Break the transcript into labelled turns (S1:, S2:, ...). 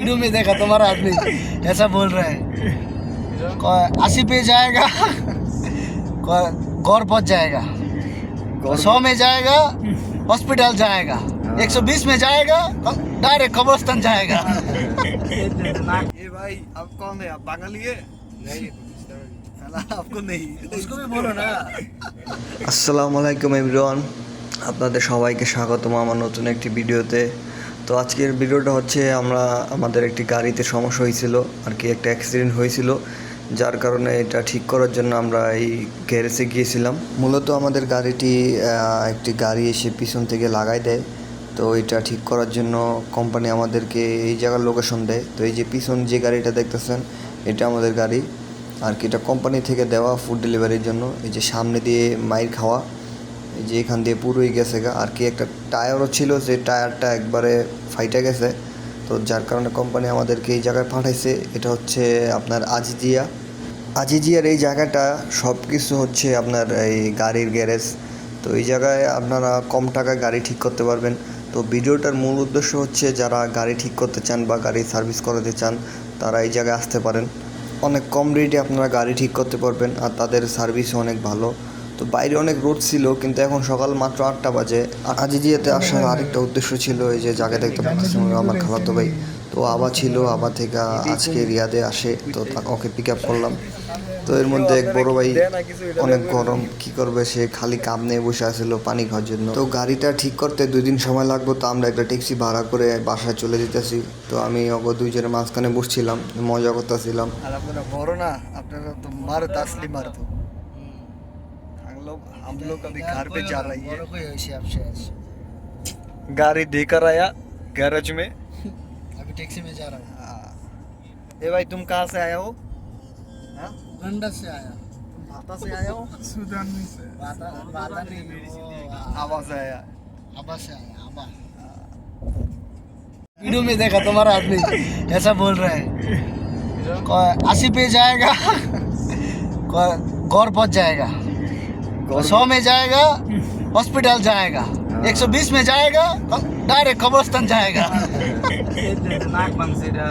S1: Video में देखा तुम्हारा आदमी ऐसा बोल रहा है अस्सी पे जाएगा गौर पहुंच जाएगा सौ में जाएगा हॉस्पिटल जाएगा एक सौ बीस में जाएगा डायरेक्ट कब्रस्तान जाएगा
S2: ये भाई आप कौन है आप बांगाली है नहीं आपको नहीं
S1: उसको भी बोलो ना
S3: আসসালামু আলাইকুম এভরিওয়ান আপনাদের সবাইকে স্বাগতম আমার নতুন একটি ভিডিওতে তো আজকের ভিডিওটা হচ্ছে আমরা আমাদের একটি গাড়িতে সমস্যা হয়েছিল, আর কি একটা অ্যাক্সিডেন্ট হয়েছিল, যার কারণে এটা ঠিক করার জন্য আমরা এই গ্যারেজে গিয়েছিলাম। মূলত আমাদের গাড়িটি একটি গাড়ি এসে পিছন থেকে লাগাই দেয়। তো এটা ঠিক করার জন্য কোম্পানি আমাদেরকে এই জায়গার লোকেশন দেয়। তো এই যে পিছন যে গাড়িটা দেখতেছেন, এটা আমাদের গাড়ি। আর কি এটা কোম্পানি থেকে দেওয়া ফুড ডেলিভারির জন্য। এই যে সামনে দিয়ে মাইর খাওয়া। যে এখান দিয়ে পুরোই গেছে গা। আর কি একটা টায়ারও ছিল, যে টায়ারটা একবারে ফাইটে গেছে। তো যার কারণে কোম্পানি আমাদেরকে এই জায়গায় পাঠাইছে। এটা হচ্ছে আপনার আজিজিয়া। আজিজিয়ার এই জায়গাটা সব কিছু হচ্ছে আপনার এই গাড়ির গ্যারেজ। তো এই জায়গায় আপনারা কম টাকায় গাড়ি ঠিক করতে পারবেন। তো ভিডিওটার মূল উদ্দেশ্য হচ্ছে, যারা গাড়ি ঠিক করতে চান বা গাড়ি সার্ভিস করাতে চান, তারা এই জায়গায় আসতে পারেন। অনেক কম রেটে আপনারা গাড়ি ঠিক করতে পারবেন, আর তাদের সার্ভিসও অনেক ভালো। তো বাইরে অনেক রোদ ছিল, কিন্তু এখন সকাল মাত্র আটটা বাজে। আজিজিয়াতে আসার আরেকটা উদ্দেশ্য ছিল, এই যে জাগে দেখতে পাচ্ছিলাম আমার খালাতো ভাই। তো আবা ছিল, আবা থেকে আজকে রিয়াদে আসে, তো ওকে পিক আপ করলাম। তো এর মধ্যে এক বড় ভাই অনেক গরম, কি করবে? সে খালি কাম নিয়ে বসে আসলো পানি খাওয়ার জন্য। তো গাড়িটা ঠিক করতে দুই দিন সময় লাগবো, তো আমরা একটা ট্যাক্সি ভাড়া করে বাসায় চলে যেতেছি। তো আমি অগ দুইজনের মাঝখানে বসছিলাম, মজা করতেছিলাম।
S2: আপনারা বড় না, আপনারা তো মারো তাসলি মারতো। लोग हम लोग अभी घर पे जा रही है। गाड़ी देकर आया गैरेज में।
S1: अभी टैक्सी में जा रहा हूँ।
S2: हाँ। ए भाई तुम कहाँ से आया हो? हाँ?
S1: गंडा से आया।
S2: भाता से आया हो?
S4: सुदान से।
S1: भाता भाता नहीं
S2: आवाज़ आया।
S1: आवाज़ से आया आवाज़ हाँ। वीडियो में देखा तुम्हारा आदमी ऐसा बोल रहा है। कोई अस्सी पे जाएगा कोई गौर पहुँच जाएगा। सौ में जाएगा हॉस्पिटल जाएगा एक सौ बीस में जाएगा डायरेक्ट कब्रस्तान जाएगा।